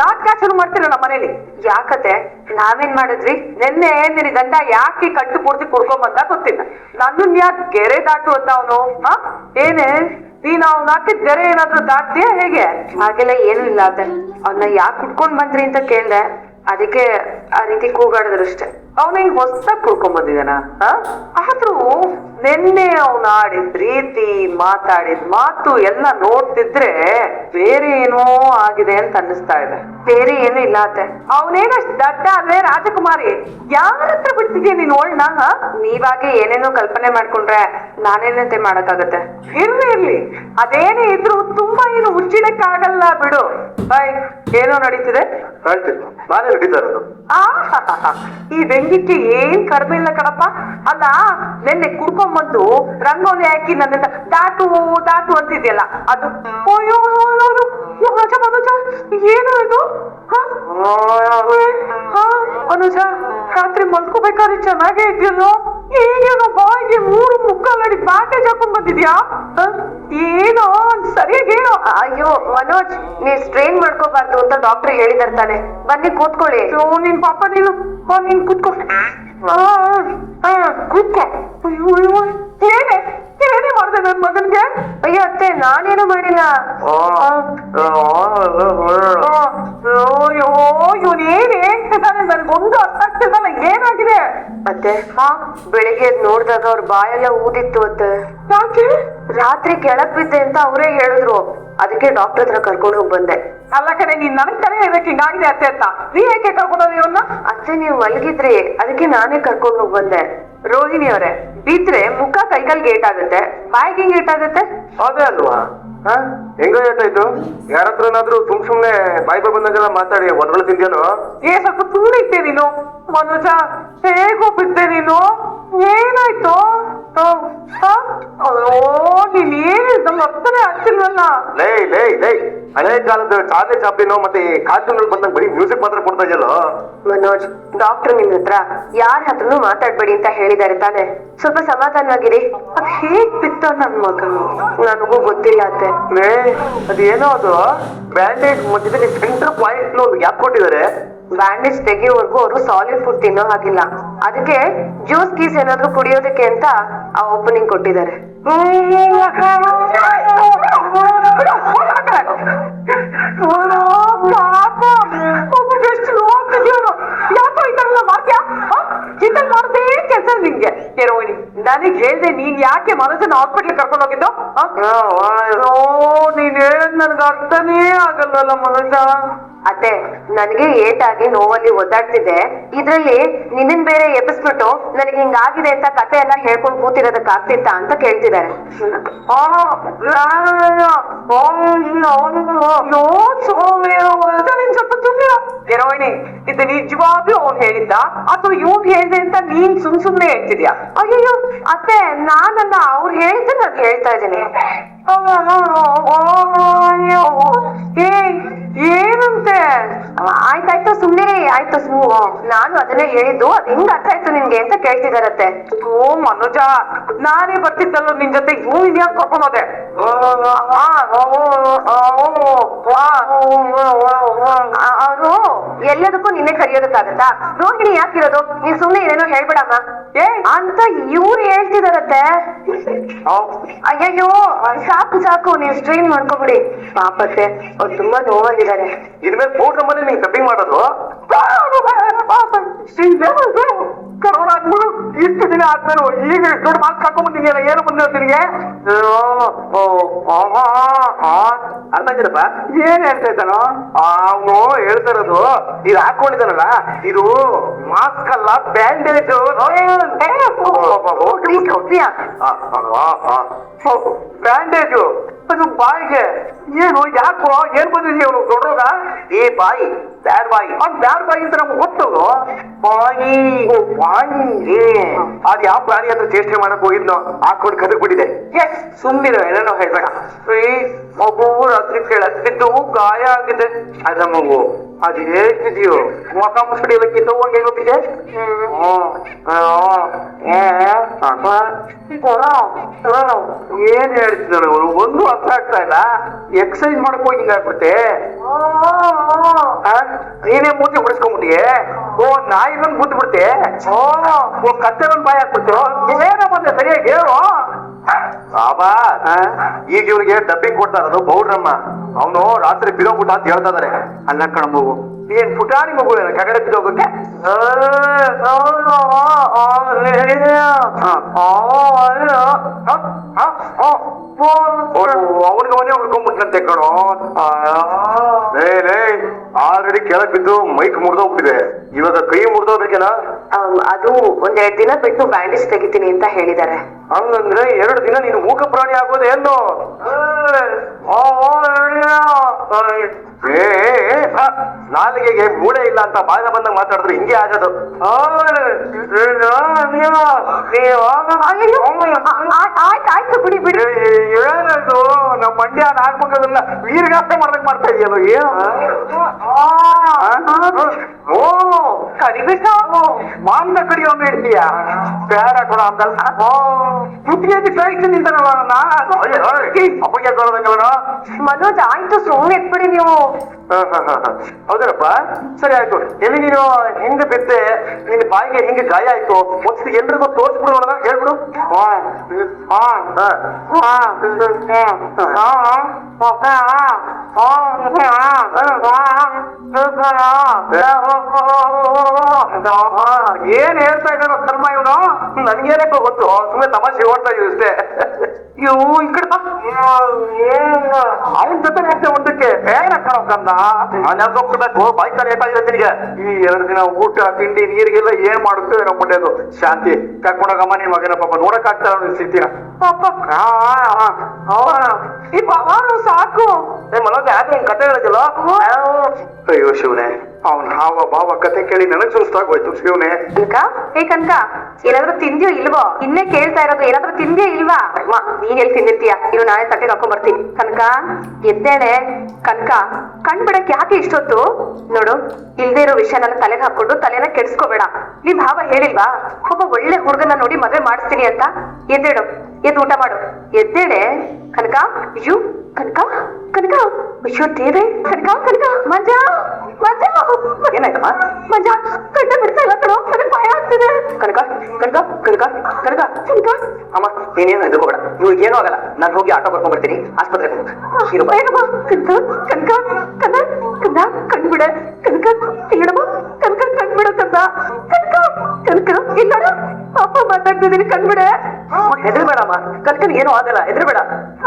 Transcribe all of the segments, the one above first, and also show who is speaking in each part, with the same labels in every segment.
Speaker 1: ನಾಟಕ ಶುರು ಮಾಡ್ತೀರ ನಮ್ಮ ಮನೇಲಿ.
Speaker 2: ಯಾಕತೆ ನಾವೇನ್ ಮಾಡಿದ್ವಿ?
Speaker 1: ನಿನ್ನೆ ನಿನ್ನ ಗಂಡ ಯಾಕೆ ಕಟ್ಟು ಪೂರ್ತಿ ಕುಡ್ಕೊಂಬಂದ ಗೊತ್ತಿಲ್ಲ. ನನ್ನನ್ ಯಾಕೆ ಗೆರೆ ದಾಟು ಅಂತ ಅವನು? ಏನೇ? ನೀನ್ ಅವ್ನ ಹಾಕಿದ ಗೆರೆ ಏನಾದ್ರೂ ದಾಟ್ತೀಯ ಹೇಗೆ?
Speaker 2: ಹಾಗೆಲ್ಲ ಏನು ಇಲ್ಲ ಅದ ಅವನ್ನ ಯಾಕೆ ಕುಟ್ಕೊಂಡ್ ಬಂದ್ರಿ ಅಂತ ಕೇಳ್ದೆ. ಅದಕ್ಕೆ ಆ ರೀತಿ ಕೂಗಾಡಿದ್ರು ಅಷ್ಟೇ
Speaker 1: ಅವನ ಹೊಸ್ದಾಗ್ ಕುಡ್ಕೊಂಡ್ ಬಂದಿದ್ದಾನ ಆದ್ರೂ ನಿನ್ನೆ ಅವನು ಆಡಿದ ರೀತಿ ಮಾತಾಡಿದ ಮಾತು ಎಲ್ಲ ನೋಡ್ತಿದ್ರೆ ಬೇರೆ ಏನೋ ಆಗಿದೆ ಅಂತ ಅನ್ನಿಸ್ತಾ ಇದೆ.
Speaker 2: ಬೇರೆ ಏನೂ ಇಲ್ಲ ಅತ್ತೆ.
Speaker 1: ಅವನೇನಷ್ಟು ದಡ್ಡ ಅಂದ್ರೆ ರಾಜಕುಮಾರಿ. ಯಾರ ಹತ್ರ ಬಿಡ್ತಿದ್ಯಾ ನೀನ್ ಓಳ್ನ
Speaker 2: ನೀವಾಗೆ ಏನೇನೋ ಕಲ್ಪನೆ ಮಾಡ್ಕೊಂಡ್ರೆ ನಾನೇನಂತೆ ಮಾಡಕ್ಕಾಗತ್ತೆ?
Speaker 1: ಇರ್ಲಿ ಇರ್ಲಿ. ಅದೇನೇ ಇದ್ರು ತುಂಬಾ ಏನು ಆಗಲ್ಲ ಬಿಡು. ಬಾಯ್. ಏನೋ ನಡೀತಿದೆ?
Speaker 3: ಹೇಳ್ತೀನಿ ನಾನೇ ನಡೀತಾ ಇರೋದು.
Speaker 1: ಆಹಾಹಾಹಾ. ಈ ಬೆಂಗಿಟ್ಟಿ ಏನ್ ಕಡಿಮೆ ಇಲ್ಲ ಕಣಪ್ಪ. ಅಲ್ಲ ನಿನ್ನೆ ಕುಡ್ಕೊಂಬಂದು ರಂಗೋಲಿ ಹಾಕಿ ನನ್ನ ದಾಟು ದಾಟು ಅಂತಿದ್ಯಲ್ಲ. ಅದು ಏನು ಇದು? ಹ? ಹ, ಮನುಜ ರಾತ್ರಿ ಮಲ್ಕೋಬೇಕಾದ್ರೆ ಚೆನ್ನಾಗೇ ಇದೆಯಲ್ಲೋ? ಈಗೇನೋ ಬಾಯಿಗೆ ಮೂರು ಮುಕ್ಕಾಲಡಿ ಬ್ಯಾಂಡೇಜ್ ಹಾಕೊಂಡ್ ಬಂದಿದ್ಯಾ? ಏನೋ ಸರಿಯಾಗಿ ಹೇಳು.
Speaker 2: ಅಯ್ಯೋ ಮನೋಜ್ ನೀ ಸ್ಟ್ರೈನ್ ಮಾಡ್ಕೋಬಾರ್ದು ಅಂತ ಡಾಕ್ಟರ್ ಹೇಳಿದಾರೆ ತಾನೆ. ಬನ್ನಿ ಕೂತ್ಕೊಳ್ಳಿ.
Speaker 1: ನಿನ್ ಪಾಪ ನೀನು. ನೀನ್ ಕೂತ್ಕೋ. ಕುತ್ಕೋ. ಏನೇ ಏನೇ ಮಾಡ್ದೆ ನನ್ ಮಗನ್ಗೆ?
Speaker 2: ಅಯ್ಯೋ ಅತ್ತೆ ನಾನೇನು ಮಾಡಿಲ್ಲ. ಮತ್ತೆ ಬೆಳಿಗ್ಗೆ ಎದ್ದು ನೋಡ್ದಾಗ ಅವ್ರ ಬಾಯೆಲ್ಲ ಊದಿತ್ತು ಅತ್ತೆ
Speaker 1: ಯಾಕೆ?
Speaker 2: ರಾತ್ರಿ ಕೆಳಕ್ ಬಿದ್ದೆ ಅಂತ ಅವರೇ ಹೇಳಿದ್ರು. ಅದಕ್ಕೆ ಡಾಕ್ಟರ್ ಹತ್ರ ಕರ್ಕೊಂಡು ಹೋಗಿ ಬಂದೆ.
Speaker 1: ಅಲ್ಲ ಕಡೆ ನೀನ್ ನನಗ್ ತಲೆ ಹೇಳಕ್ ಹಿಂಗಾಗಿದೆ ಅತ್ತೆ ಅಂತ. ನೀ ಏಕೆ ಕರ್ಕೊಂಡೋದ್ ಇವನ್ನ
Speaker 2: ಅತ್ತೆ ನೀವು ಮಲಗಿದ್ರಿ. ಅದಕ್ಕೆ ನಾನೇ ಕರ್ಕೊಂಡು ಹೋಗಿ ಬಂದೆ.
Speaker 1: ರೋಹಿಣಿ ಅವರೇ ಬಿದ್ರೆ ಮುಖ ಗೇಟ್ ಆಗುತ್ತೆ. ಬಾಯಿಗೆ ಗೇಟ್ ಆಗುತ್ತೆ.
Speaker 3: ಅದೇ ಅಲ್ವಾ? ಹಾ? ಹೆಂಗ ಏಟಾಯ್ತು ಯಾರ ಹತ್ರನಾದ್ರೂ ಸುಮ್ ಸುಮ್ನೆ ಬಾಯಿ ಬಾಯ್ ಬಂದಾಗೆಲ್ಲ ಮಾತಾಡಿ ಒದ್ರಳು ತಿಂದ್ಯಾನು
Speaker 1: ಏ ಸ್ವಲ್ಪ ಸುಮ್ಮನೆ ಇದ್ದೆ ನೀನು. ಮನುಜ ಹೇಗೋ ಬಿದ್ದೆ ನೀನು? ಏನಾಯ್ತು? ಹ? ಹ? ಅಯ್ಯೋ ನೀನ್ ಏನ್ ನಮ್ಗೆ ಅರ್ಥನೇ ಆಗ್ತಿಲ್ವಲ್ಲ
Speaker 3: ಲೇ ಲೇ ಲೇ. ಹಳೆ ಕಾಲದ ಚಾಲೆ ಚಾಪ್ಲಿನೋ ಮತ್ತೆ ಕಾರ್ಟೂನ್ ಬಂದಾಗ ಬರೀ ಮ್ಯೂಸಿಕ್ ಮಾತ್ರ ಕೊಡ್ತಾ ಇದೆಯಲ್ಲೋ?
Speaker 2: ಮನೋಜ್ ಡಾಕ್ಟರ್ ನಿಮ್ ಹತ್ರ ಯಾರ ಹತ್ರನೂ ಮಾತಾಡ್ಬೇಡಿ ಅಂತ ಹೇಳಿದಾರೆ ತಾನೆ. ಸ್ವಲ್ಪ ಸಮಾಧಾನವಾಗಿರಿ
Speaker 1: ಅದ್ ಹೇಗ್ ಬಿತ್ತ ನನ್ ಮಗ
Speaker 2: ನನಗೂ ಗೊತ್ತಿಲ್ಲ ಅತ್ತೆ.
Speaker 3: ಲೇ ಅದೇನೋ ಅದು? ಬ್ಯಾಂಡೇಜ್ ಮಧ್ಯದಲ್ಲಿ ಸೆಂಟರ್ ಪಾಯಿಂಟ್ ಯಾಕೆ ಕೊಟ್ಟಿದ್ದಾರೆ.
Speaker 2: ಬ್ಯಾಂಡೇಜ್ ತೆಗಿಯೋವರೆಗೂ ಅವರು ಸಾಲಿಡ್ ಫುಡ್ ತಿನ್ನೋ ಹಾಗಿಲ್ಲ. ಅದಕ್ಕೆ ಜ್ಯೂಸ್ ಕೀಸ್ ಏನಾದ್ರು ಕುಡಿಯೋದಕ್ಕೆ ಅಂತ ಆ ಓಪನಿಂಗ್ ಕೊಟ್ಟಿದ್ದಾರೆ.
Speaker 1: ನಿನ್ಗೆ ರೋಹಿಣಿ ನನಗ್ ಹೇಳ್ದೆ ನೀನ್ ಯಾಕೆ ಮನಸ್ಸನ್ನ ಹಾಸ್ಪಿಟ್ಲ್ ಕರ್ಕೊಂಡು ಹೋಗಿದ್ದು? ನೀನ್ ಹೇಳದ್ ನನ್ಗೆ ಅರ್ಥನೇ ಆಗಲ್ವಲ್ಲ ಮನುಜ
Speaker 2: ಅತ್ತೆ ನನಗೆ ಏಟಾಗಿ ನೋವಲ್ಲಿ ಒದ್ದಾಡ್ತಿದೆ. ಇದ್ರಲ್ಲಿ ನಿನ್ನನ್ ಬೇರೆ ಎಬ್ಬಿಸ್ಬಿಟ್ಟು ನನಗೆ ಹಿಂಗಾಗಿದೆ ಅಂತ ಕತೆ ಎಲ್ಲ ಹೇಳ್ಕೊಂಡು ಕೂತಿರೋದಕ್ಕೆ ಆಗ್ತಿತ್ತ ಅಂತ ಕೇಳ್ತಿದ್ದಾರೆ.
Speaker 1: ರೋಹಿಣಿ ಇದು ನಿಜವಾಗ್ಲೂ ಅವ್ನು ಹೇಳಿದ್ದ? ಅಥವಾ ಇವ್ ಹೇಳ್ದೆ ಅಂತ ನೀನ್ ಸುಮ್ ಸುಮ್ನೆ ಹೇಳ್ತಿದ್ಯಾ?
Speaker 2: ಅಯ್ಯೋ ಅತ್ತೆ ನಾನಲ್ಲ ಅವ್ರು ಹೇಳಿದ್ದು ನಾನು ಹೇಳ್ತಾ ಇದ್ದೀನಿ.
Speaker 1: ಏನಂತೆ
Speaker 2: ಆಯ್ತಾಯ್ತು ಸುಮ್ನೆ ಆಯ್ತು ನಾನು ಅದನ್ನೇ ಹೇಳಿದ್ದು ಅದ್ ಹೆಂಗ್ ಅರ್ಥ ಆಯ್ತು ನಿನ್ಗೆ ಅಂತ ಕೇಳ್ತಿದಾರತ್ತೆ
Speaker 1: ಓ ಮನುಜ ನಾನೇ ಬರ್ತಿದ್ದಲ್ಲ ನಿನ್ ಜೊತೆ ಇವ್ ಇನ್ಯಾಕ್ ಕರ್ಕೊಂಡೋದೆ
Speaker 2: ಅವರು ಎಲ್ಲದಕ್ಕೂ ನಿನ್ನೆ ಕರೆಯೋದಕ್ಕಾಗತ್ತಾ ರೋಹಿಣಿ ಯಾಕಿರೋದು ನೀನ್ ಸುಮ್ನೆ ಏನೇನೋ ಹೇಳ್ಬೇಡಮ್ಮ
Speaker 1: ಏ
Speaker 2: ಅಂತ ಇವ್ರು ಹೇಳ್ತಿದಾರತ್ತೆ ಅಯ್ಯಯ್ಯೋ ಸಾಕು ಸಾಕು ನೀವು ಸ್ಟ್ರೈನ್ ಮಾಡ್ಕೊಬಿಡಿ ಪಾಪತ್ತೆ ಅವ್ರು ತುಂಬಾ ನೋವಲ್ಲಿದ್ದಾರೆ
Speaker 3: ಇನ್ಮೇಲೆ ಫೋನ್ ನಂಬರ್ ನೀನ್ ಕಬ್ಬಿಂಗ್ ಮಾಡೋದು
Speaker 1: ಕರೋನಾ ಆಗ್ಬಿಡು ಇಷ್ಟು ದಿನ ಆದ್ಮೇಲೆ ಈಗ ದೊಡ್ಡ ಮಾರ್ಕ್ಸ್ ಹಾಕೊಂಡ್ಬಂದಿದ್ಯಲ್ಲ ಏನು ಬಂದಿರೋ ನಿನಗೆ
Speaker 3: ಅರ್ಥ ಆಗಿದಪ್ಪ
Speaker 1: ಏನ್ ಹೇಳ್ತಾ ಇದ್ದಾನೋ
Speaker 3: ಅವನು ಹೇಳ್ತಾ ಇರೋದು ಇದು ಹಾಕೊಂಡಿದ್ದಾನಲ್ಲ ಇದು ಮಾಸ್ಕ್ ಅಲ್ಲ ಬ್ಯಾಂಡೇಜ್
Speaker 1: ಬ್ಯಾಂಡೇಜು ಅದು ಬಾಯಿಗೆ ಏನು? ಯಾಕೋ? ಏನ್ ಬಂದಿದ್ಯ ಅವನು ದೊಡ್ಡೋಗ
Speaker 3: ಏ ಬಾಯಿ, ಬ್ಯಾಡ್ ಬಾಯಿ.
Speaker 1: ಅವ್ನ್ ಬ್ಯಾಡ್ ಬಾಯಿ ಅಂತ ನಮ್ಗೆ
Speaker 3: ಬಾಯಿ ಬಾಯಿ ಅದ್ ಯಾವ ಪ್ರಾಣಿ ಅಂತ ಚೇಷ್ಟೆ ಮಾಡಕ್ ಹೋಗಿದ್ನೋ ಹಾಕೊಂಡು ಕದಕ್ ಬಿಟ್ಟಿದೆ.
Speaker 1: ಸುಮ್ಮನೆ ಏನೇನೋ ಹೇಳ್ಬೇಡ. ಮಗು ರಾತ್ರಿ ಕೆಳತ್ತಿದ್ದು ಗಾಯ ಆಗಿದೆ.
Speaker 3: ಅದ ಮಗು. ಅದು ಹೇಳ್ತಿದ್ಯೋ
Speaker 1: ಮುಖ ಮುಸ್ಕಡಿ ಎಲ್ಲ ಕಿತ್ತೋಗಂಗೆ ಹೋಗಿದೆ
Speaker 3: ಏನ್ ಹೇಳ್ತಿದ್ದಾನೆ ಅವರು ಒಂದು ಅರ್ಥ ಆಗ್ತಾ ಇಲ್ಲ. ಎಕ್ಸೈಸ್ ಮಾಡಕ್ ಹೋಗಿ ಹಿಂಗಾಗ್ಬಿಟ್ಟೆ ನೀನೇ ಮೂತಿ ಬಿಡಿಸ್ಕೊಂಬಿಟ್ಟಿಯೇ ಓ, ನಾಯಿ ಬಂದು ಬುದ್ಧಿ ಬಿಡ್ತೆ ಓ ಓ ಕತ್ತೆ ಬಂದು ಬಾಯಿ ಹಾಕ್ಬಿಟ್ಟು ಏನೋ ಬಂದೆ, ಸರಿಯಾಗಿ ಹೇಳು. ಬಾಬಾ ಈಗ ಇವ್ರಿಗೆ ಡಬ್ಬಿಂಗ್ ಕೊಡ್ತಾರದು, ಬೌಡ್ರಮ್ಮ. ಅವನು ರಾತ್ರಿ ಬಿಡೋಗ್ಬಿಟ್ಟ ಅಂತ ಹೇಳ್ತಾ ಇದಾರೆ. ಅಲ್ಲ ಕಣ ಮಗು. ಏನ್ ಪುಟಾಣಿ ಮಗು ಏನು? ಕೆಗಡೆ ಬಿದ್ದೋಗಕ್ಕೆ? ಅವನಿಗೆ ಅವನೇ ಉಳ್ಕೊಂಡ್ಬಿಟ್ಟಂತೆ ಕಣೋ. ಆಲ್ರೆಡಿ ಕೆಳಗ್ ಬಿದ್ದು ಮೈಕ್ ಮುರಿದೋಗ್ಬಿಟ್ಟಿದೆ. ಇವಾಗ ಕೈ
Speaker 2: ಮುರಿದೋಗ್ಬೇಕಲ್ಲ ಅದು ಒಂದೆರಡು ದಿನ ಬಿಟ್ಟು ಬ್ಯಾಂಡೇಜ್ ತೆಗಿತೀನಿ ಅಂತ ಹೇಳಿದ್ದಾರೆ.
Speaker 3: ಹಂಗಂದ್ರೆ ಎರಡು ದಿನ ನೀನು ಮೂಕ ಪ್ರಾಣಿ ಆಗೋದೇನು ಏ ನಾಲಿಗೆಗೆ ಮೂಳೆ ಇಲ್ಲ ಅಂತ ಬಾಯಿನ ಬಂದಾಗ ಮಾತಾಡಿದ್ರು ಹಿಂಗೆ ಆಗದು.
Speaker 2: ಆಯ್ತು ಬಿಡಿ ಬಿಡಿ.
Speaker 3: ಏನದು ನಮ್ಮ ಮಂಡ್ಯ ನಾಗಮಂಗಲನ್ನ ವೀರಗಾಸೆ ಮಾಡ್ದಂಗ್ ಮಾಡ್ತಾ ಇದೆಯಲ್ಲ ಏನು? ಓ ಕರಿಬೇಕ ಮಾಂದ ಕಡಿಯೋ ಹೇಳ್ತೀಯ ಬೇಡ ಕೊಡ ಅಂತಲ್ಲ ಕುತ್ತಿಗೆ ಕಳಿಸಿ ನಿಂತಾನಲ್ಲ ಅಪ್ಪಗೆ ಕೊಡೋದಂಗಲ್ಲ
Speaker 2: ಮನೋಜ್ ಆಯ್ತು ಸುಮ್ಮನೆ ಎತ್ಬಿಡಿ ನೀವು.
Speaker 3: ಹೌದರಪ್ಪ? ಸರಿ ಆಯ್ತು. ಎಲ್ಲಿ ನೀನು ಹೆಂಗ ಬಿದ್ದೆ ನಿನ್ ಬಾಯಿಗೆ ಹಿಂಗ ಗಾಯ ಆಯ್ತು ಒಂದ್ಸತಿ ಎಲ್ರಿಗೂ ತೋರಿಸ್ಬಿಡು ನೋಡೋಣ ಹೇಳ್ಬಿಡು. ಏನ್ ಹೇಳ್ತಾ ಇದ್ದಾರೋ ಕರ್ಮ ಇವನು? ನನ್ಗೇನಕ್ಕ ಗೊತ್ತು. ಸುಮ್ಮನೆ ತಮಾಷೆ ಓಡ್ತಾ ಇದೀವಿ ಅಷ್ಟೇ. ಇವು ಈ ಕಡೆ ಅವನ ಜೊತೆ ಮುಂದಕ್ಕೆ ಬೇಗ ಬೇಡ ಕಣೋ ಕಂದ ನಾನು ಬೈಕ್ ಲೇಟ್ ಆಗಿದೆ ನಿನಗೆ ಈ ಎರಡು ದಿನ ಊಟ ತಿಂಡಿ ನೀರಿಗೆಲ್ಲ ಏನ್ ಮಾಡುತ್ತೆ ನಮ್ಮ ಮುಂಡೆದು ಶಾಂತಿ. ಕರ್ಕೊಂಡೋಗಮ್ಮ ನಿನ್ ಮಗನ ಪಾಪ. ನೋಡಕ್ ಆಗ್ತಾರ ಸ್ಥಿತಿನ ಪಾಪ. ಈ ಬಾಬಾನು ಸಾಕು. ಯಾಕೆ ನಿನ್ ಕತೆ ಹೇಳಿದಿಲ್ಲ ಅಯ್ಯೋ ಶಿವನೇ. ಅವನ್ ಹಾವ ಭಾವ ಕತೆ ಕೇಳಿ ನನಗ್ ಸುಸ್ತಾಗೋಯ್ತು ಶಿವನೇ.
Speaker 2: ಕನಕ ಏ ಕನಕ ಏನಾದ್ರೂ ತಿಂದ್ಯೋ ಇಲ್ವೋ? ಇನ್ನೇ ಕೇಳ್ತಾ ಇರೋದು ಏನಾದ್ರೂ ತಿಂದ್ಯೋ ಇಲ್ವಾ? ಅಮ್ಮ, ನೀನ್ ಎಲ್ಲಿ ತಿಂದಿರ್ತೀಯ? ಇನ್ನು ನಾಳೆ ತಟ್ಟೆ ಹಾಕೊಂಡ್ ಬರ್ತೀನಿ. ಕನಕ ಎದ್ದೇಳೆ ಕನಕ. ಕಣ್ ಬಿಡಕ್ ಯಾಕೆ ಇಷ್ಟೊತ್ತು? ನೋಡು ಇಲ್ದೇ ಇರೋ ವಿಷಯ ನನ್ನ ತಲೆಗೆ ಹಾಕೊಂಡು ತಲೆನ ಕೆಡ್ಸ್ಕೋಬೇಡ. ನಿಮ್ ಭಾವ ಹೇಳಿಲ್ವಾ? ಒಬ್ಬ ಒಳ್ಳೆ ಹುಡುಗನ ನೋಡಿ ಮದ್ವೆ ಮಾಡಿಸ್ತೀನಿ ಅಂತ? ಎದ್ದೇಳು ಎದ್ದು ಊಟ ಮಾಡು. ಎದ್ದೇಳೆ ಕನಕ ಅಯ್ಯೋ ಕನಕ ಕನಕ. ಅಯ್ಯೋ ದೇವೆ ಕನಕ ಕನಕ. ಮಜಾ ಮಂಜ.
Speaker 3: ಏನಾಯ್ತಮ್ಮ?
Speaker 2: ಮಂಜ ಕಣ್ಣ ಬಿಡ್ತಾ ಇಲ್ಲ ಕಣೋ. ಕನಕ ಕನಕ ಕನಕ ಕನಕ ಕನಕ
Speaker 3: ಅಮ್ಮ ನೀನೇನು ಹೆದರ್ಕೋಬೇಡ ಇವ್ರಿಗೆ ಏನೂ ಆಗಲ್ಲ ನಾನು ಹೋಗಿ ಆಟೋ ಕರ್ಕೊಂಡ್ ಬರ್ತೀನಿ ಆಸ್ಪತ್ರೆಗೆ ಹೋಗು
Speaker 2: ಕನಕ ಕನಕ ಕನ ಕನ್ನ ಕಣ್ಬಿಡ ಕನಕ ಹೇಳಮ್ಮ ಕನಕ ಕಣ್ಬಿಡ ಕನಕ ಕನಕ ಕನಕ ಇಲ್ಲ ಪಾಪ ಮಾತಾಡ್ತಿದ್ದೀನಿ ಕಣ್ಬಿಡೆ.
Speaker 3: ಹೆದರ್ಬೇಡಮ್ಮ. ಕಲ್ಕನ್ ಏನು ಆಗಲ್ಲ ಹೆದರ್ಬೇಡ.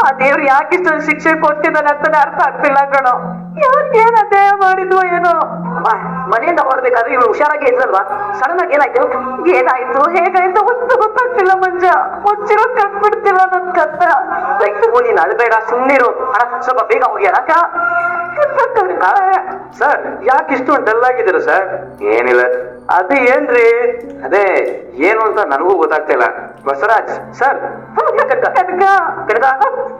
Speaker 2: ಆ ದೇವ್ರು ಯಾಕೆ ಇಷ್ಟೊಂದು ಶಿಕ್ಷೆ ಕೊಟ್ಟಿದ್ದಾನೆ ಅಂತಾನೆ ಅರ್ಥ ಆಗ್ತಿಲ್ಲ ಕಣೋ. ಯಾಕೆ ಏನ್ ಅಧ್ಯಾಯ ಮಾಡಿದ್ವೋ ಏನೋ.
Speaker 3: ಅಮ್ಮ ಮನೆಯಿಂದ ಹೊರಡ್ಬೇಕಾದ್ರೆ ಇವ್ರು ಹುಷಾರಾಗಿ ಇದ್ರಲ್ವಾ? ಸಡನ್ ಆಗಿ ಏನಾಯ್ತು?
Speaker 2: ಏನಾಯ್ತು? ಹೇಗಾಯ್ತು? ಒಂದು ಗೊತ್ತಾಗ್ತಿಲ್ಲ ಮಂಜ. ಮುಚ್ಚಿರೋ ಕಟ್ಬಿಡ್ತಿಲ್ಲ ನನ್ ಕತ್ತ.
Speaker 3: ಓ ನೀನ್ ಅಳ್ಬೇಡ ಸುಮ್ಮನಿರು ಅಣ್ಣ ಸ್ವಲ್ಪ ಬೇಗ ಹೋಗಿ ಅಕ್ಕ ಸರ್ ಯಾಕೆ ಇಷ್ಟು ಡಲ್ ಆಗಿದ್ದೀರ ಸರ್? ಏನಿಲ್ಲ. ಅದೇ ಏನ್ರಿ? ಅದೇ ಏನು ಅಂತ ನನಗೂ ಗೊತ್ತಾಗ್ತಿಲ್ಲ. ಬಸವರಾಜ್ ಸರ್.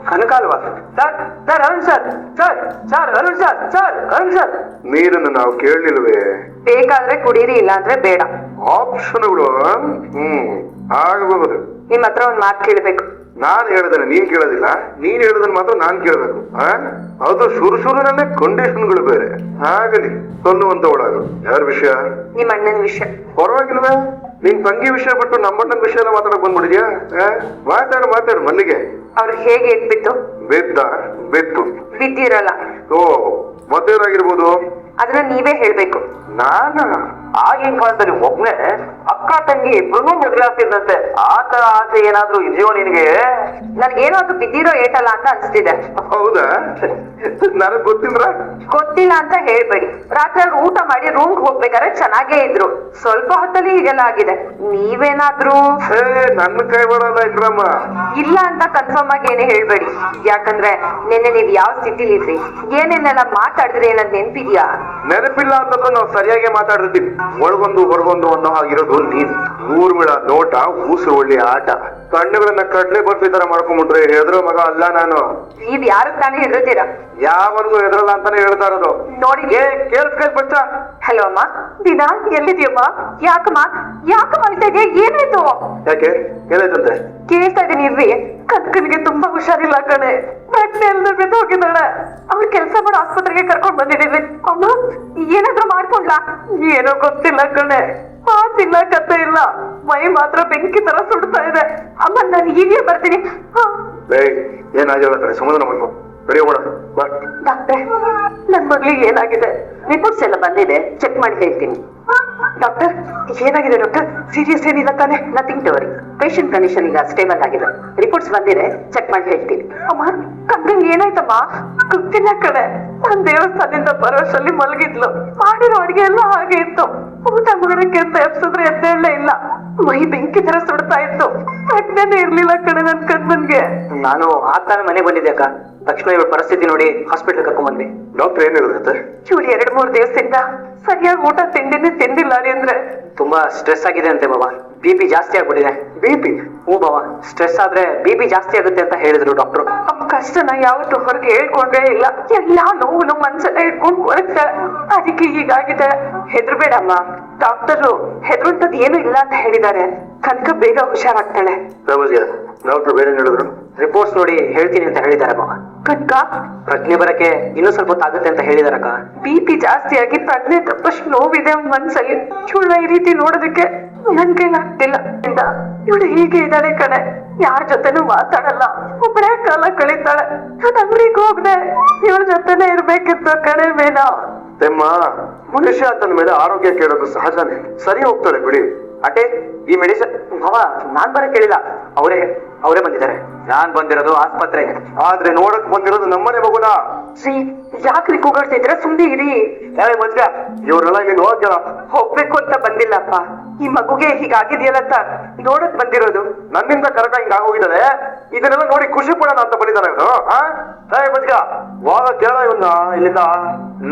Speaker 3: ಕನಕ. ಅಲ್ವಾ? Sir sir Arun sir. Sir sir Arun sir sir Arun sir.
Speaker 4: ನೀರನ್ನು ನಾವು ಕೇಳಲಿಲ್ವೇ
Speaker 2: ಬೇಕಾದ್ರೆ ಕುಡೀರಿ ಇಲ್ಲಾಂದ್ರೆ ಬೇಡ.
Speaker 4: ಆಪ್ಷನ್ಗಳು ಹ್ಮ್ ಆಗಬಹುದು.
Speaker 2: ನಿಮ್ಮ ಹತ್ರ ಒಂದ್ ಮಾತು ಕೇಳ್ಬೇಕು.
Speaker 4: ನಾನ್ ಹೇಳಿದ್ರೆ ನೀನ್ ಕೇಳೋದಿಲ್ಲ ನೀನ್ ಹೇಳಿದ್ರೆ ಮಾತ್ರ ನಾನ್ ಕೇಳಬೇಕು. ಅದು ಶುರು ಶುರುನಲ್ಲೇ ಕಂಡೀಷನ್ಗಳು ಬೇರೆ. ಆಗಲಿ ಕೊಲ್ಲುವಂತ ಒಳಗು ಯಾರ ವಿಷಯ?
Speaker 2: ನಿಮ್ಮ ಅಣ್ಣನ ವಿಷಯ.
Speaker 4: ಪರವಾಗಿಲ್ವೇ? ನಿನ್ ತಂಗಿ ವಿಷಯ ಬಿಟ್ಟು ನಮ್ಮಣ್ಣನ ವಿಷಯ ಎಲ್ಲ ಮಾತಾಡಕ್ ಬಂದ್ಬಿಡಿದ್ಯಾ ಆ? ಮಾತಾಡು ಮಾತಾಡು ಮಲ್ಲಿಗೆ.
Speaker 2: ಅವ್ರು ಹೇಗೆ ಎದ್ಬಿತ್ತು
Speaker 4: ಬಿದ್ದ ಬಿತ್ತು
Speaker 2: ಬಿದ್ದಿರಲ್ಲ.
Speaker 4: ಓ ಮತ್ತೇನಾಗಿರ್ಬೋದು
Speaker 2: ಅದನ್ನ ನೀವೇ ಹೇಳ್ಬೇಕು.
Speaker 4: ನಾನ?
Speaker 3: ಆಗಿನ ಕಾಲದಲ್ಲಿ ಒಬ್ನೇ ಅಕ್ಕ ತಂಗಿ ಇಬ್ರು ಮದುವೆ ಆಗ್ತಿದ್ದಂತೆ. ಆ ತರ ಆಸೆ ಏನಾದ್ರೂ ಇದೆಯೋ ನಿನಗೆ?
Speaker 2: ನನ್ಗೇನೋ ಅದು ಬಿದ್ದಿರೋ ಏಟಲ್ಲ ಅಂತ ಅನ್ಸ್ತಿದೆ.
Speaker 4: ಹೌದಾ? ನನಗ್ ಗೊತ್ತಿಲ್ಲ
Speaker 2: ಗೊತ್ತಿಲ್ಲ ಅಂತ ಹೇಳ್ಬೇಡಿ. ರಾತ್ರಿ ಅವ್ರು ಊಟ ಮಾಡಿ ರೂಮ್ ಹೋಗ್ಬೇಕಾದ್ರೆ ಚೆನ್ನಾಗೇ ಇದ್ರು. ಸ್ವಲ್ಪ ಹೊತ್ತಲ್ಲಿ ಹೀಗೆಲ್ಲ ಆಗಿದೆ. ನೀವೇನಾದ್ರೂ?
Speaker 4: ನನ್ನ ಕೈ ಬರಲ್ಲ ಇದ್ರಮ್ಮ
Speaker 2: ಇಲ್ಲ ಅಂತ ಕನ್ಫರ್ಮ್ ಆಗಿ ಏನೇ ಹೇಳ್ಬೇಡಿ. ಯಾಕಂದ್ರೆ ನಿನ್ನೆ ನೀವ್ ಯಾವ ಸ್ಥಿತಿಲಿ ಇದ್ರಿ? ಏನೇನೆಲ್ಲ ಮಾತಾಡಿದ್ರೆ ಏನಂತ ನೆನ್ಪಿದ್ಯಾ?
Speaker 4: ನೆನಪಿಲ್ಲ ಅಂತಂದ್ರೆ ನಾವು ಸರಿಯಾಗಿ ಮಾತಾಡ್ತಿದ್ದೀವಿ ಒಳಗೊಂದು ಹೊರಗೊಂದು ಅನ್ನೋ ಹಾಗಿರೋದು ನೀನ್. ಊರ್ಮಿಳ ನೋಟ ಊಸು ಒಳ್ಳೆ ಆಟ. ಕಣ್ಣುಗಳನ್ನ ಕಡ್ಲೆ ಬರ್ತಿ ತರ ಮಾಡ್ಕೊಂಡ್ಬಿಟ್ರೆ ಹೆದರೋ ಮಗ ಅಲ್ಲ ನಾನು.
Speaker 2: ನೀವ್ ಯಾರು ತಾನೇ ಹೆದರ್ತೀರಾ
Speaker 4: ಯಾವನ್ಗೂ ಹೆದರಲ್ಲ ಅಂತಾನೆ ಹೇಳ್ತಾ ಇರೋದು.
Speaker 2: ನೋಡಿ.
Speaker 4: ಏ ಬಚ್ಚ.
Speaker 2: ಹಲೋ ಅಮ್ಮ. ದಿನ ಎಲ್ಲಿದ್ಯಮ್ಮ ಯಾಕಮ್ಮ? ಯಾಕಮ್ಮ ಅಳ್ತಾ ಇದೆಯಾ ಏನಾಯ್ತು?
Speaker 4: ಯಾಕೆ? ಕೇಳೈತಂತೆ
Speaker 2: ಕೇಳ್ತಾ ಇದೀನಿ ಇರ್ರಿ. ಕತ್ಕನಿಗೆ ತುಂಬಾ ಹುಷಾರಿಲ್ಲ ಕಣೆ. ಬಟ್ಟೆ ಎಲ್ಲ ಬಿದ್ದು ಹೋಗಿದ್ದಾಳೆ ಅವ್ರು ಕೆಲಸ ಮಾಡಿ ಆಸ್ಪತ್ರೆಗೆ ಕರ್ಕೊಂಡ್ ಬಂದಿದೀವಿ ಅಮ್ಮ ಏನಾದ್ರೂ ಮಾಡ್ಕೊಂಡ್ಲಾ?
Speaker 1: ಏನೋ ಗೊತ್ತಿಲ್ಲ ಕಣೆ. ಮಾತಿಲ್ಲ ಕತೆ ಇಲ್ಲ. ಮೈ ಮಾತ್ರ ಬೆಂಕಿ ತರ ಸುಡ್ತಾ ಇದೆ.
Speaker 2: ಅಮ್ಮ ನಾನು ಈಗಲೇ ಬರ್ತೀನಿ.
Speaker 4: ಏನಾಗಿಲ್ಲ ಕಡೆ ಸಮಾಧಾನ ಮಾಡ್ಕೊ. ಸರಿ ಹೋಗೋಣ
Speaker 2: ಡಾಕ್ಟ್ರೆ ನನ್ ಮಗಳಿಗೆ ಏನಾಗಿದೆ? ರಿಪೋರ್ಟ್ಸ್ ಎಲ್ಲ ಬಂದಿದೆ. ಚೆಕ್ ಮಾಡಿ ಹೇಳ್ತೀನಿ.
Speaker 1: ಡಾಕ್ಟರ್ ಏನಾಗಿದೆ ಡಾಕ್ಟರ್? ಸೀರಿಯಸ್ ಏನಿಲ್ಲ ತಾನೆ?
Speaker 2: Nothing to worry patient condition ಈಗ ಸ್ಟೇಬಲ್ ಆಗಿದೆ. ರಿಪೋರ್ಟ್ಸ್ ಬಂದಿದೆ. ಚೆಕ್ ಮಾಡಿ ಹೇಳ್ತೀನಿ.
Speaker 1: ಅಮ್ಮ ಕಂದಂಗ್ ಏನಾಯ್ತಮ್ಮ? ಗೊತ್ತಿಲ್ಲ ಕಡೆ ನಾನ್ ದೇವಸ್ಥಾನದಿಂದ ಬರೋಷ್ಟರಲ್ಲಿ ಮಲಗಿದ್ಲು. ಮಾಡಿರೋ ಅಡಿಗೆ ಎಲ್ಲ ಹಾಗೆ ಇತ್ತು. ಊಟ ಮಾಡೋಕೆ ಅಂತ ಎಪ್ಸಿದ್ರೆ ಇಲ್ಲ. ಮೈ ಬೆಂಕಿ ತರ ಸುಡ್ತಾ ಇತ್ತು. ಪ್ರಜ್ಞೆನೇ ಇರ್ಲಿಲ್ಲ ಕಡೆ ನನ್ ಕಣ್ಣನ್ಗೆ
Speaker 5: ನಾನು ಆತನ ಮನೆ ಬಂದಿದ್ದೆ ಅಕ್ಕ. ತಕ್ಷಣ ಇವಳ ಪರಿಸ್ಥಿತಿ ನೋಡಿ ಹಾಸ್ಪಿಟಲ್ ಕರ್ಕೊಂಡ್ ಬಂದ್ವಿ.
Speaker 4: ಡಾಕ್ಟರ್ ಏನ್ ಹೇಳಿದ್ರೆ
Speaker 1: ಇವ್ಳು ಎರಡ್ ಮೂರ್ ದಿವಸದಿಂದ ಸರಿಯಾಗಿ ಊಟ ತಿಂಡಿನೇ ತಿಂದಿಲ್ಲ ರೀ ಅಂದ್ರೆ.
Speaker 5: ತುಂಬಾ ಸ್ಟ್ರೆಸ್ ಆಗಿದೆ ಅಂತೆ ಬಾಬಾ ಬಿ ಪಿ ಜಾಸ್ತಿ ಆಗ್ಬಿಟ್ಟಿದೆ.
Speaker 4: ಬಿ ಪಿ
Speaker 5: ಹ್ಞೂ ಬಾಬಾ ಸ್ಟ್ರೆಸ್ ಆದ್ರೆ ಬಿ ಪಿ ಜಾಸ್ತಿ ಆಗುತ್ತೆ ಅಂತ ಹೇಳಿದ್ರು ಡಾಕ್ಟ್ರು
Speaker 1: ನಮ್ಮ ಕಷ್ಟನ ಯಾವತ್ತು ಹೊರಗೆ ಹೇಳ್ಕೊಂಡ್ರೆ ಇಲ್ಲ. ಎಲ್ಲಾ ನೋವು ಮನ್ಸನ್ನ ಇಟ್ಕೊಂಡು ಕೊರಗ್ತಾಳೆ ಅದಕ್ಕೆ ಹೀಗಾಗಿದೆ. ಹೆದರ್ಬೇಡಮ್ಮ. ಡಾಕ್ಟರ್ ಹೆದರುಂಟದ್ ಏನು ಇಲ್ಲ ಅಂತ ಹೇಳಿದ್ದಾರೆ. ಕನಕ ಬೇಗ ಹುಷಾರಾಗ್ತಾಳೆ.
Speaker 4: ಡಾಕ್ಟರ್ ಬೇರೆ ಹೇಳಿದ್ರು?
Speaker 5: ರಿಪೋರ್ಟ್ಸ್ ನೋಡಿ ಹೇಳ್ತೀನಿ ಅಂತ ಹೇಳಿದಾರೆ ಬಾಬಾ
Speaker 1: ಕನಕ
Speaker 5: ಪ್ರಜ್ಞೆ ಬರಕ್ಕೆ ಇನ್ನೂ ಸ್ವಲ್ಪ ಹೊತ್ತಾಗುತ್ತೆ ಅಂತ ಹೇಳಿದಾರಕ್ಕ
Speaker 1: ಬಿ ಪಿ ಜಾಸ್ತಿ ಆಗಿ ಪ್ರಜ್ಞೆ ತಪ್ಪಷ್ಟು ನೋವಿದೆ ಮನ್ಸಲ್ಲಿ. ಇವಳ ಈ ರೀತಿ ನೋಡೋದಕ್ಕೆ ನನ್ ಕೈಲಾಗ್ತಿಲ್ಲ ಇಂದ ಇವಳು ಹೀಗೆ ಇದ್ದಾಳೆ ಕಣೆ. ಯಾರ ಜೊತೆನೂ ಮಾತಾಡಲ್ಲ. ಒಬ್ಬಳೇ ಕಾಲ ಕಳೀತಾಳೆ. ನಾನು ಅಂಗಡಿಗೆ ಹೋಗ್ದೆ. ಇವಳ ಜೊತೆನೆ ಇರ್ಬೇಕಿತ್ತು ಕಣೆ ಮೇನಾ.
Speaker 4: ತೆಮ್ಮ ಮನುಷ್ಯ ತನ್ನ ಮೇಲೆ ಆರೋಗ್ಯ ಕೇಳೋದು ಸಹಜನೇ. ಸರಿ ಹೋಗ್ತಾಳೆ ಬಿಡಿ.
Speaker 5: ಅಟೆ ಈ ಮೆಡಿಸನ್ ಮಾವ ನಾನ್ ಬರ ಕೇಳಿಲ್ಲ ಅವರೇ ಅವರೇ ಬಂದಿದ್ದಾರೆ. ನಾನ್ ಬಂದಿರೋದು ಆಸ್ಪತ್ರೆಗೆ.
Speaker 4: ಆದ್ರೆ ನೋಡಕ್ ಬಂದಿರೋದು ನಮ್ಮನೆ ಮಗುನ?
Speaker 1: ಶ್ರೀ ಯಾಕ್ರಿ ಕೂಗಾಡ್ತಿದ್ರ ಸುಮ್ಮನೆ ಇರಿ.
Speaker 4: ಮಜ್ಗ ಇವ್ರೆಲ್ಲ ಇಲ್ಲಿ ಹೋಗ್ಯಾರ
Speaker 1: ಹೋಗ್ಬೇಕು ಅಂತ ಬಂದಿಲ್ಲಪ್ಪ. ಈ ಮಗುಗೆ ಹೀಗಾಗಿದೆಯಲ್ಲ ಅಂತ ನೋಡಕ್ ಬಂದಿರೋದು.
Speaker 4: ನನ್ನಿಂದ ಕರೆಕ್ಟ್ ಹಿಂಗ್ ಆಗೋಗಿದ್ದಾರೆ ಇದನ್ನೆಲ್ಲ ನೋಡಿ ಖುಷಿ ಪಡೋಣ ಅಂತ ಬಂದಿದ್ದಾನೆ ಇವನು. ಮಜ್ಗ ವಾಗ ಕೇಳ ಇವನ್ನ ಇಲ್ಲಿಂದ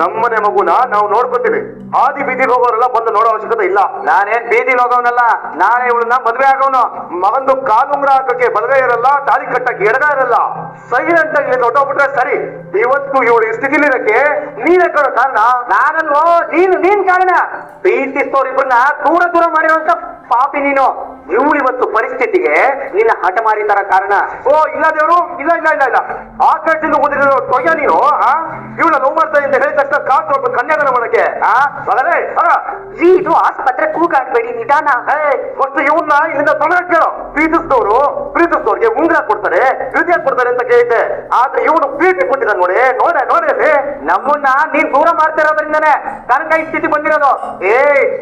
Speaker 4: ನಮ್ಮನೆ ಮಗುನ ನಾವು ನೋಡ್ಕೊತೀವಿ. ಆದಿ ಬೀದಿಗೆ ಹೋಗೋರೆಲ್ಲ ಬಂದು ನೋಡೋ ಅವಶ್ಯಕತೆ ಇಲ್ಲ.
Speaker 5: ನಾನೇನ್ ಬೀದಿಗೆ ಹೋಗವನಲ್ಲ ನಾಳೆ ಇವಳನ್ನ ಮದ್ವೆ ಆಗೋನು.
Speaker 4: ಮಗಂದು ಕಾಲುಂಗ್ರ ಹಾಕಕ್ಕೆ ಬಲಗೈ ಇರಲ್ಲ ತಾಳಿ ಕಟ್ಟಕ್ಕೆ ಎಡಗ ಇರಲ್ಲ. ಸೈಲೆಂಟ್ ಆಗಿ ಹೊಟ್ಟೋಗ್ಬಿಟ್ರೆ ಸರಿ. ಇವತ್ತು ಇವಳು ಈ ಸ್ಥಿತಿಲಿರಕ್ಕೆ ನೀನೇ ಕಾರಣ.
Speaker 5: ನಾನಲ್ವೋ ನೀನು ನೀನ್ ಕಾರಣ. ಪ್ರೀತಿಸ್ತೋರಿಬ್ರನ್ನ ದೂರ ದೂರ ಮಾಡಿರುವಂತ ಪಾಪಿ ನೀನು. ಇವಳು ಇವತ್ತು ಪರಿಸ್ಥಿತಿಗೆ ನಿನ್ನ ಹಠಮಾರಿ ತರ ಕಾರಣ.
Speaker 4: ಓ ಇಲ್ಲ ದೇವರು ಇಲ್ಲ ಇಲ್ಲ ಇಲ್ಲ ಇಲ್ಲ. ಆಕಾಶದಿಂದ ಓದಿರೋ ತೊಯ್ಯ ನೀನು ಇವಳ ನೋವು ಮಾಡ್ತಾ ಅಂತ ಹೇಳಿದ ತಕ್ಷಣ ಕಾಲ್ ತೊಳ್ದು ಕನ್ಯಾದಾನ
Speaker 1: ಒಳಗೆ ಇದು ಆಸ್ಪತ್ರೆ ಕೂಗಾಡ್ಬೇಡಿ ನಿಧಾನ.
Speaker 4: ಫಸ್ಟ್ ಇವನ್ನ ಇಲ್ಲಿಂದ ತೊಂದರೆ ಕೇಳು. ಪ್ರೀತಿಸಿದವರು ಪ್ರೀತಿಸಿದವ್ರಿಗೆ ಉಂಗ್ರ ಕೊಡ್ತಾರೆ ಹೃದಯ ಕೊಡ್ತಾರೆ ಅಂತ ಕೇಳಿದ್ದೆ. ಆದ್ರೆ ಇವನು ಪ್ರೀತಿ ಕೊಟ್ಟಿದ್ದ ನೋಡಿ ನೋಡೆ ನೋಡ್ರಿ
Speaker 5: ನಮ್ಮನ್ನ ನೀನ್ ದೂರ ಮಾಡ್ತಿರೋದ್ರಿಂದನೇ ತನಕ ಈ ಸ್ಥಿತಿ ಬಂದಿರೋದು.
Speaker 4: ಏ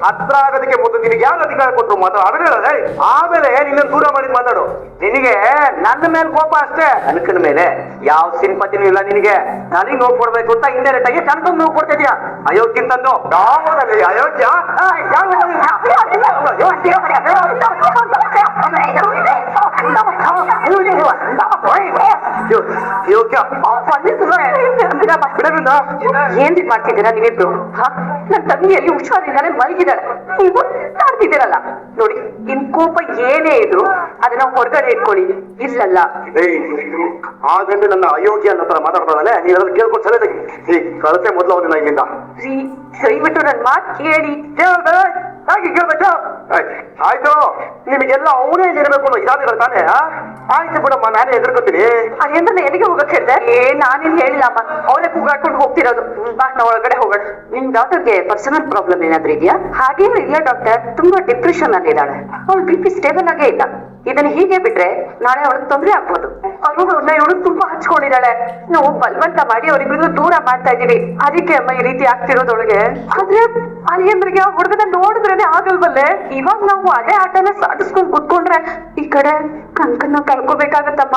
Speaker 4: ಹತ್ರ ಆಗೋದಕ್ಕೆ ಮೊದಲು ನಿನಗೆ ಯಾವ ಅಧಿಕಾರ ಕೊಟ್ಟರು? ಮಾತಾಡ ಅದನ್ನೇ ಆಮೇಲೆ ನಿನ್ನ ದೂರ ಮಾಡಿದ್ ಮಾತಾಡು.
Speaker 5: ನಿನಗೆ ನನ್ನ ಮೇಲೆ ಕೋಪ ಅಷ್ಟೇ. ಅನ್ಕನ ಮೇಲೆ ಯಾವ ಸಿಂಪತಿನೂ ಇಲ್ಲ ನಿನಗೆ. ನನಗೆ ನೋವು ಕೊಡ್ಬೇಕು ಅಂತ ಇಂಡೈರೆಕ್ಟ್ ಆಗಿ ಕನ್ಕೊಂಡ್ ನೋವು ಕೊಡ್ತಿದ್ಯಾ? ಅಯೋಧ್ಯ
Speaker 4: ತಂದು ಅಯೋಗ್ಯ ಆ, ಯಾವ- ಯೋ- ಯೋಗ್ಯ ಬಿಡಬಿಂದ
Speaker 2: ಏನ್ರಿ ಮಾಡ್ತಿದ್ದೀರಾ ನೀವಿಬ್ರು? ಹಾ? ನನ್ ತಂಗಿಯಲ್ಲಿ ಹುಷಾರಿದ್ದಾನೆ ಮಲಗಿದ್ದಾಳೆ. ನೀವು ಮಾಡ್ತಿದ್ದೀರಲ್ಲ ನೋಡಿ ನಿಮ್ ಕೋಪ ಏನೇ ಇದ್ರು ಅದನ್ನ ಹೊರಗಡೆ ಇಟ್ಕೊಳ್ಳಿ. ಇಲ್ಲಲ್ಲ
Speaker 4: ಆ ಗಂಡು ನನ್ನ ಅಯೋಗ್ಯ ಅನ್ನೋ ತರ ಮಾತಾಡ್ತಾನೆ ನೀನ್ ಅದನ್ನ ಕೇಳ್ಕೊಂಡು ಸರಿಯಾಗಿ ಈ ಕಳಸೆ ಮೊದಲು ಅವನಿನ ಇಲ್ಲಿಂದ
Speaker 2: ರೀ ದಯವಿಟ್ಟು ನನ್ ಮಾತು ಕೇಳಿ.
Speaker 4: ಕೇಳ್ದೆ? ಹಾಗೆ ಕೇಳ್ಬೇಕಾ? ಆಯ್ತ್. ನಿಮಗೆಲ್ಲ ಅವನೇ ಇರಬೇಕು ಅನ್ನೋ ಇದಾದ ತಾನೇ? ಆಯ್ತು ಬಿಡಮ್ಮ ನಾನೇ ಎದುರ್ಕೊತೀನಿ
Speaker 2: ನಾನು ಎಲ್ಲಿಗೆ ಹೋಗಕ್ ಹೇಳ್ದೆ? ಏ ನಾನೇನ್ ಹೇಳಿಲ್ಲಮ್ಮ. ಅವನೇ ಕೂಗಾಡ್ಕೊಂಡು ಹೋಗ್ತಿರೋದು. ಬಾ ನಾ ಒಳಗಡೆ ಹೋಗೋಣ. ನಿಮ್ ಡಾಕ್ಟರ್ಗೆ ಪರ್ಸನಲ್ ಪ್ರಾಬ್ಲಮ್ ಏನಾದ್ರೂ ಇದೆಯಾ? ಹಾಗೇನು ಇಲ್ಲ ಡಾಕ್ಟರ್? ತುಂಬಾ ಡಿಪ್ರೆಷನ್ ಅಲ್ಲಿ ಇದ್ದಾಳೆ ಅವಳು ಬಿ ಪಿ ಸ್ಟೇಬಲ್ ಆಗೇ ಇಲ್ಲ. ಇದನ್ನ ಹೀಗೆ ಬಿಟ್ರೆ ನಾಳೆ ಅವಳಿಗೆ ತೊಂದ್ರೆ ಆಗ್ಬೋದು. ಅರುಣ್ ಇವಳು ತುಂಬಾ ಹಚ್ಕೊಂಡಿದ್ದಾಳೆ. ನಾವು ಬಲವಂತ ಮಾಡಿ ಅವರಿಬ್ರು ದೂರ ಮಾಡ್ತಾ ಇದೀವಿ ಅದಕ್ಕೆ ಅಮ್ಮ ಈ ರೀತಿ ಆಗ್ತಿರೋದೊಳಗೆ. ಆದ್ರೆ ಅಲ್ಲಿಯಂದ್ರಿಗೆ ಆ ಹುಡುಗನ ನೋಡಿದ್ರೇನೆ ಆಗಲ್ವಲ್ಲೇ? ಇವಾಗ ನಾವು ಅದೇ ಆಟನ ಸಾಧಿಸ್ಕೊಂಡ್ ಕುತ್ಕೊಂಡ್ರೆ ಈ ಕಡೆ ಕಣ್ಕನ್ನ ಕಳ್ಕೊಬೇಕಾಗತ್ತಮ್ಮ.